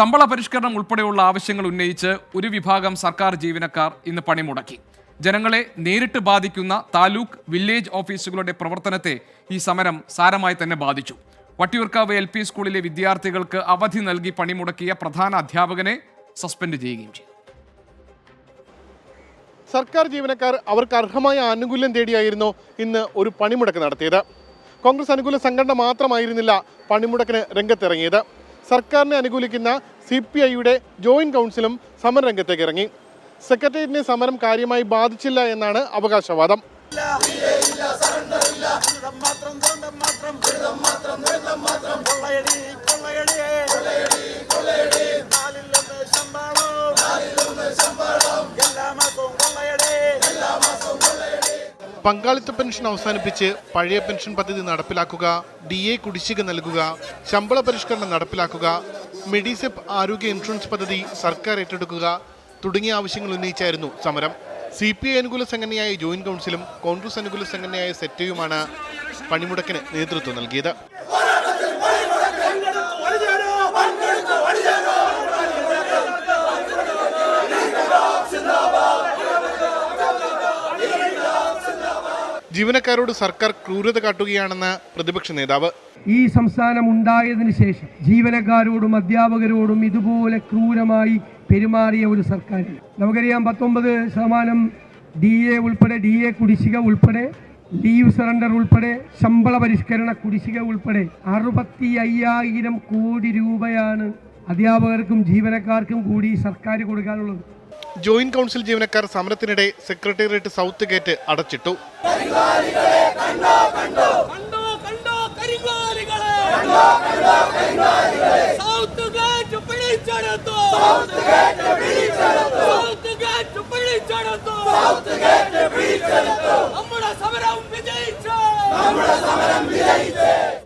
ശമ്പള പരിഷ്കരണം ഉൾപ്പെടെയുള്ള ആവശ്യങ്ങൾ ഉന്നയിച്ച് ഒരു വിഭാഗം സർക്കാർ ജീവനക്കാർ ഇന്ന് പണിമുടക്കി ജനങ്ങളെ നേരിട്ട് ബാധിക്കുന്ന താലൂക്ക് വില്ലേജ് ഓഫീസുകളുടെ പ്രവർത്തനത്തെ ഈ സമരം സാരമായി തന്നെ ബാധിച്ചു. വട്ടിയൂർക്കാവ് എൽ പി സ്കൂളിലെ വിദ്യാർത്ഥികൾക്ക് അവധി നൽകി പണിമുടക്കിയ പ്രധാന അധ്യാപകനെ സസ്പെൻഡ് ചെയ്യുകയും ചെയ്തു. സർക്കാർ ജീവനക്കാർ അവർക്ക് അർഹമായ ആനുകൂല്യം തേടിയായിരുന്നു ഇന്ന് ഒരു പണിമുടക്ക് നടത്തിയത്. കോൺഗ്രസ് അനുകൂല സംഘടന മാത്രമായിരുന്നില്ല പണിമുടക്കിന് രംഗത്തിറങ്ങിയത്. സർക്കാരിനെ അനുകൂലിക്കുന്ന സി പി ഐയുടെ ജോയിന്റ് കൗൺസിലും സമരരംഗത്തേക്ക് ഇറങ്ങി. സെക്രട്ടേറിയറ്റിനെ സമരം കാര്യമായി ബാധിച്ചില്ല എന്നാണ് അവകാശവാദം. മാത്രം മാത്രം മാത്രം മാത്രം പങ്കാളിത്ത പെൻഷൻ അവസാനിപ്പിച്ച് പഴയ പെൻഷൻ പദ്ധതി നടപ്പിലാക്കുക ഡി എ കുടിശ്ശിക നൽകുക ശമ്പള പരിഷ്കരണം നടപ്പിലാക്കുക മെഡിസെപ്പ് ആരോഗ്യ ഇൻഷുറൻസ് പദ്ധതി സർക്കാർ ഏറ്റെടുക്കുക തുടങ്ങിയ ആവശ്യങ്ങൾ ഉന്നയിച്ചായിരുന്നു സമരം. സി പി ഐ അനുകൂല സംഘടനയായ ജോയിന്റ് കൗൺസിലും കോൺഗ്രസ് അനുകൂല സംഘടനയായ സെറ്റയുമാണ് പണിമുടക്കിന് നേതൃത്വം നൽകിയത്. ജീവനക്കാരോട് സർക്കാർ ക്രൂരത കാട്ടുകയാണെന്ന് പ്രതിപക്ഷ നേതാവ്. ഈ സംസ്ഥാനം ഉണ്ടായതിനു ശേഷം ജീവനക്കാരോടും അധ്യാപകരോടും ഇതുപോലെ ക്രൂരമായി പെരുമാറിയ ഒരു സർക്കാരില്ല. നമുക്കറിയാം പത്തൊമ്പത് ശതമാനം ഡി എ ഉൾപ്പെടെ ഡി എ കുടിശ്ശിക ഉൾപ്പെടെ ലീവ് സറണ്ടർ ഉൾപ്പെടെ ശമ്പള പരിഷ്കരണ കുടിശ്ശിക ഉൾപ്പെടെ അറുപത്തി അയ്യായിരം കോടി രൂപയാണ് അധ്യാപകർക്കും ജീവനക്കാർക്കും കൂടി സർക്കാർ കൊടുക്കാനുള്ളത്. ജോയിന്റ് കൗൺസിൽ ജീവനക്കാർ സമരത്തിനിടെ സെക്രട്ടേറിയറ്റ് സൗത്ത് ഗേറ്റ് അടച്ചിട്ടു.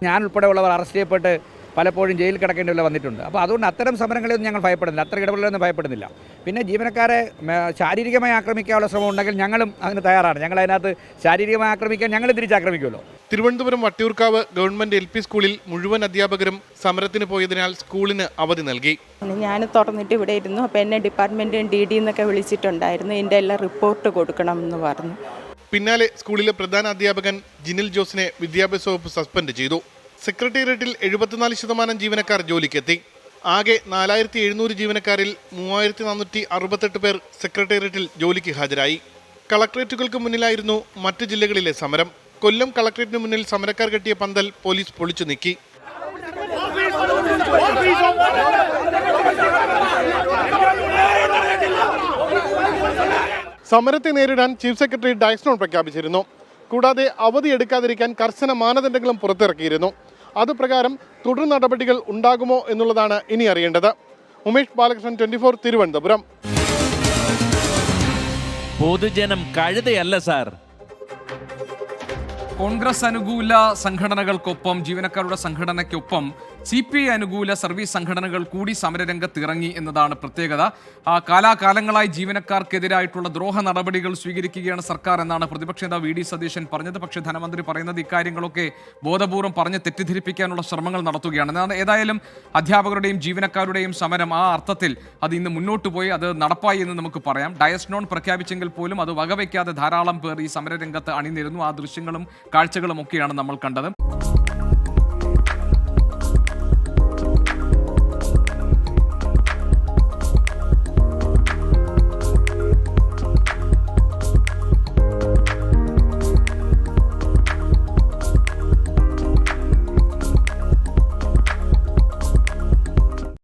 ഞാൻ ഉൾപ്പെടെയുള്ളവർ അറസ്റ്റ് ചെയ്യപ്പെട്ട് പലപ്പോഴും ജയിലിൽ കിടക്കേണ്ടി വന്നിട്ടുണ്ട്. അപ്പോൾ അതുകൊണ്ട് അത്തരം സമരങ്ങളെയൊന്നും ഞങ്ങൾ ഭയപ്പെടുന്നില്ല. അത്ര ഇടപെടലൊന്നും ഭയപ്പെടുന്നില്ല. പിന്നെ ജീവനക്കാരെ ശാരീരികമായി ആക്രമിക്കാനുള്ള ശ്രമം ഉണ്ടെങ്കിൽ ഞങ്ങളും അതിന് തയ്യാറാണ്. ഞങ്ങൾ അതിനകത്ത് ശാരീരികമായി ആക്രമിക്കാൻ ഞങ്ങൾ തിരിച്ചാക്രമിക്കുമല്ലോ. Thiruvananthapuram Vattiyoorkavu government L P സ്കൂളിൽ മുഴുവൻ അധ്യാപകരും സമരത്തിന് പോയതിനാൽ സ്കൂളിന് അവധി നൽകി. ഞാൻ തുറന്നിട്ട് ഇവിടെ ഇരുന്നു. അപ്പോൾ എന്നെ ഡിപ്പാർട്ട്മെന്റ് ഡി ഡി എന്നൊക്കെ വിളിച്ചിട്ടുണ്ടായിരുന്നു. എന്റെ എല്ലാം റിപ്പോർട്ട് കൊടുക്കണം എന്ന് പറഞ്ഞു. പിന്നാലെ സ്കൂളിലെ പ്രധാന അധ്യാപകൻ ജിനിൽ ജോസിനെ വിദ്യാഭ്യാസ വകുപ്പ് സസ്പെൻഡ് ചെയ്തു. സെക്രട്ടേറിയറ്റിൽ എഴുപത്തിനാല് ശതമാനം ജീവനക്കാർ ജോലിക്കെത്തി. ആകെ നാലായിരത്തി എഴുന്നൂറ് ജീവനക്കാരിൽ മൂവായിരത്തി നാനൂറ്റി അറുപത്തെട്ട് പേർ സെക്രട്ടേറിയറ്റിൽ ജോലിക്ക് ഹാജരായി. കളക്ട്രേറ്റുകൾക്ക് മുന്നിലായിരുന്നു മറ്റ് ജില്ലകളിലെ സമരം. കൊല്ലം കളക്ട്രേറ്റിന് മുന്നിൽ സമരക്കാർ കെട്ടിയ പന്തൽ പോലീസ് പൊളിച്ചു നീക്കി. സമരത്തെ നേരിടാൻ ചീഫ് സെക്രട്ടറി ഡയസ്നോൺ പ്രഖ്യാപിച്ചിരുന്നു. കൂടാതെ അവധി എടുക്കാതിരിക്കാൻ കർശന മാനദണ്ഡങ്ങളും പുറത്തിറക്കിയിരുന്നു. അതുപ്രകാരം തുടർ നടപടികൾ ഉണ്ടാകുമോ എന്നുള്ളതാണ് ഇനി അറിയേണ്ടത്. Umesh Balakrishnan twenty four Thiruvananthapuram. പൊതുജനം കഴുതയല്ല സാർ. കോൺഗ്രസ് അനുകൂല സംഘടനകൾക്കൊപ്പം ജീവനക്കാരുടെ സംഘടനയ്ക്കൊപ്പം സി പി ഐ അനുകൂല സർവീസ് സംഘടനകൾ കൂടി സമരരംഗത്ത് ഇറങ്ങി എന്നതാണ് പ്രത്യേകത. കാലാകാലങ്ങളായി ജീവനക്കാർക്കെതിരായിട്ടുള്ള ദ്രോഹ നടപടികൾ സ്വീകരിക്കുകയാണ് സർക്കാർ എന്നാണ് പ്രതിപക്ഷ നേതാവ് വി ഡി സതീശൻ പറഞ്ഞത്. പക്ഷേ ധനമന്ത്രി പറയുന്നത് ഇക്കാര്യങ്ങളൊക്കെ ബോധപൂർവം പറഞ്ഞ് തെറ്റിദ്ധരിപ്പിക്കാനുള്ള ശ്രമങ്ങൾ നടത്തുകയാണ്. എന്നാണ് ഏതായാലും അധ്യാപകരുടെയും ജീവനക്കാരുടെയും സമരം. ആ അർത്ഥത്തിൽ അത് ഇന്ന് മുന്നോട്ട് പോയി അത് നടപ്പായി എന്ന് നമുക്ക് പറയാം. ഡയസ്നോൺ പ്രഖ്യാപിച്ചെങ്കിൽ പോലും അത് വകവയ്ക്കാതെ ധാരാളം പേർ ഈ സമരരംഗത്ത് അണിനിരുന്നു. ആ ദൃശ്യങ്ങളും കാഴ്ചകളും ഒക്കെയാണ് നമ്മൾ കണ്ടത്.